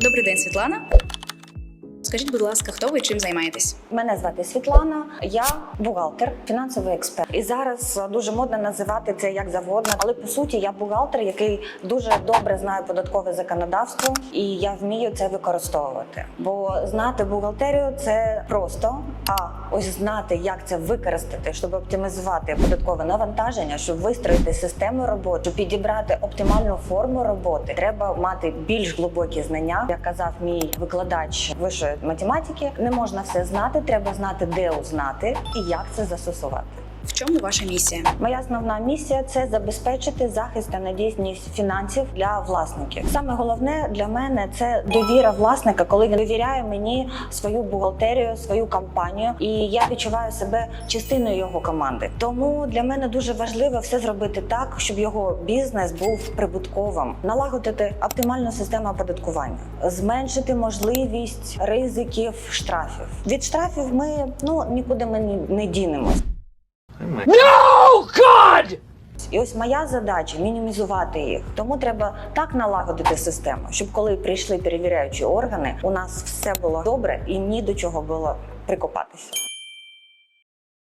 Добрий день, Світлана. Скажіть, будь ласка, хто ви чим займаєтесь? Мене звати Світлана, я бухгалтер, фінансовий експерт. І зараз дуже модно називати це як завгодно. Але по суті я бухгалтер, який дуже добре знає податкове законодавство, і я вмію це використовувати. Бо знати бухгалтерію це просто. А ось знати, як це використати, щоб оптимізувати податкове навантаження, щоб вистроїти систему роботи, щоб підібрати оптимальну форму роботи, треба мати більш глибокі знання. Як казав мій викладач вищої математики, не можна все знати, треба знати, де узнати і як це застосувати. В чому ваша місія? Моя основна місія це забезпечити захист та надійність фінансів для власників. Саме головне для мене це довіра власника, коли він довіряє мені свою бухгалтерію, свою компанію, і я відчуваю себе частиною його команди. Тому для мене дуже важливо все зробити так, щоб його бізнес був прибутковим, налагодити оптимальну систему оподаткування, зменшити можливість ризиків штрафів. Від штрафів ми ну нікуди ми не дінемось. І ось моя задача мінімізувати їх. Тому треба так налагодити систему, щоб коли прийшли перевіряючі органи, у нас все було добре і ні до чого було прикопатися.